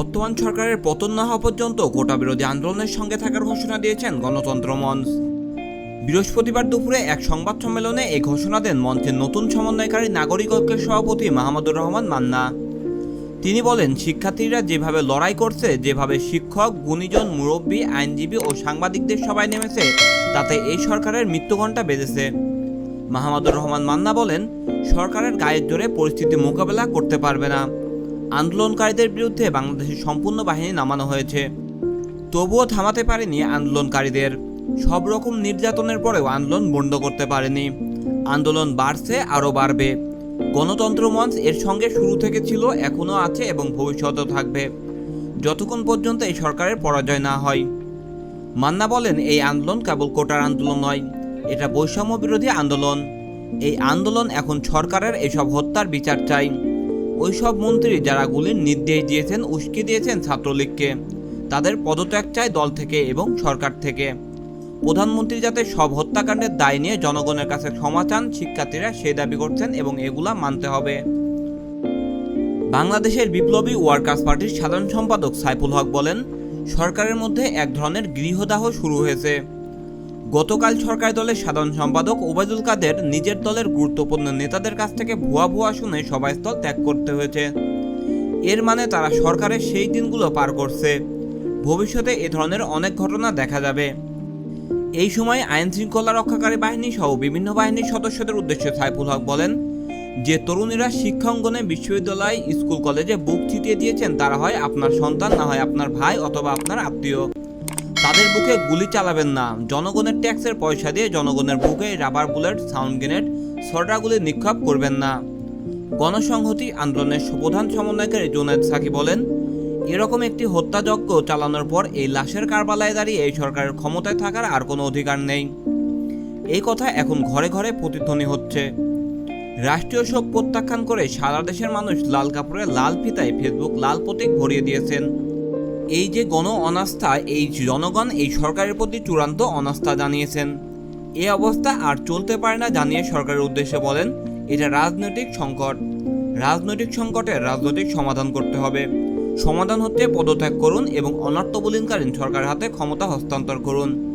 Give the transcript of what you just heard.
বর্তমান সরকারের পতন না হওয়া পর্যন্ত কোটা বিরোধী আন্দোলনের সঙ্গে থাকার ঘোষণা দিয়েছেন গণতন্ত্র মঞ্চ। বৃহস্পতিবার দুপুরে এক সংবাদ সম্মেলনে এই ঘোষণা দেন মঞ্চের নতুন সমন্বয়কারী নাগরিক ঐক্যের সভাপতি মাহমুদুর রহমান মান্না। তিনি বলেন, শিক্ষার্থীরা যেভাবে লড়াই করছে, যেভাবে শিক্ষক, গুণীজন, মুরব্বী, আইনজীবী ও সাংবাদিকদের সবাই নেমেছে, তাতে এই সরকারের মৃত্যুঘণ্টা বেজেছে মাহমুদুর রহমান মান্না বলেন, সরকারের গায়ের জোরে পরিস্থিতি মোকাবেলা করতে পারবে না। আন্দোলনকারীদের বিরুদ্ধে বাংলাদেশের সম্পূর্ণ বাহিনী নামানো হয়েছে। তবুও থামাতে পারেনি আন্দোলনকারীদের। সব রকম নির্যাতনের পরেও আন্দোলন বন্ধ করতে পারেনি। আন্দোলন বাড়ছে, আরও বাড়বে। গণতন্ত্র মঞ্চ এর সঙ্গে শুরু থেকে ছিল, এখনও আছে এবং ভবিষ্যতেও থাকবে। যতক্ষণ পর্যন্ত এই সরকারের পরাজয় না হয়। মান্না বলেন, এই আন্দোলন কেবল কোটার আন্দোলন নয়, এটা বৈষম্য বিরোধী আন্দোলন। এই আন্দোলন এখন সরকারের এসব হত্যার বিচার চাই। ওই সব মন্ত্রী যারা গুলির নির্দেশ দিয়েছেন, উস্কে দিয়েছেন ছাত্রলীগকে। তাদের পদত্যাগ চায় দল থেকে এবং সরকার থেকে। প্রধানমন্ত্রী যাতে সব হত্যাকাণ্ডের দায় নিয়ে জনগণের কাছে ক্ষমা চান, শিক্ষার্থীরা সে দাবি করছেন এবং এগুলা মানতে হবে। বাংলাদেশের বিপ্লবী ওয়ার্কার্স পার্টির সাধারণ সম্পাদক সাইফুল হক বলেন, সরকারের মধ্যে এক ধরনের গৃহদাহ শুরু হয়েছে। গতকাল সরকারি দলের সাধারণ সম্পাদক ওবায়দুল কাদের নিজের দলের গুরুত্বপূর্ণ নেতাদের কাছ থেকে ভুয়া ভুয়া শুনে সভাস্থল ত্যাগ করতে হয়েছে। এর মানে তারা সরকারের সেই দিনগুলো পার করছে। ভবিষ্যতে এ ধরনের অনেক ঘটনা দেখা যাবে। এই সময় আইন শৃঙ্খলা রক্ষাকারী বাহিনী সহ বিভিন্ন বাহিনীর সদস্যদের উদ্দেশ্যে সাইফুল হক বলেন, যে তরুণীরা শিক্ষাঙ্গনে বিশ্ববিদ্যালয়, স্কুল, কলেজে বুক ছিটিয়ে দিয়েছেন, তারা হয় আপনার সন্তান, না হয় আপনার ভাই অথবা আপনার আত্মীয়। তাদের বুকে গুলি চালাবেন না। জনগণের ট্যাক্সের পয়সা দিয়ে জনগণের বুকে রাবার বুলেট, সাউন্ড গ্রেনেড সরটাগুলি নিক্ষেপ করবেন না। গণসংহতি আন্দোলনের প্রধান সমন্বয়কারী জুনেদ সাকি বলেন, এরকম একটি হত্যাযজ্ঞ চালানোর পর এই লাশের কারবালায় দাঁড়িয়ে এই সরকারের ক্ষমতায় থাকার আর কোনো অধিকার নেই। এই কথা এখন ঘরে ঘরে প্রতিধ্বনি হচ্ছে। রাষ্ট্রীয় শোক প্রত্যাখ্যান করে সারা দেশের মানুষ লাল কাপড়ে লাল ফিতায় ফেসবুক লাল প্রতীক ভরিয়ে দিয়েছেন। এই যে গণ অনাস্থা, এই জনগণ, এই সরকারের প্রতি চূড়ান্ত অনাস্থা জানিয়েছেন। এ অবস্থা আর চলতে পারে না জানিয়ে সরকারের উদ্দেশ্যে বলেন, এটা রাজনৈতিক সংকট। রাজনৈতিক সংকটে রাজনৈতিক সমাধান করতে হবে। সমাধান হচ্ছে পদত্যাগ করুন এবং অনর্থবলীনকালীন সরকারের হাতে ক্ষমতা হস্তান্তর করুন।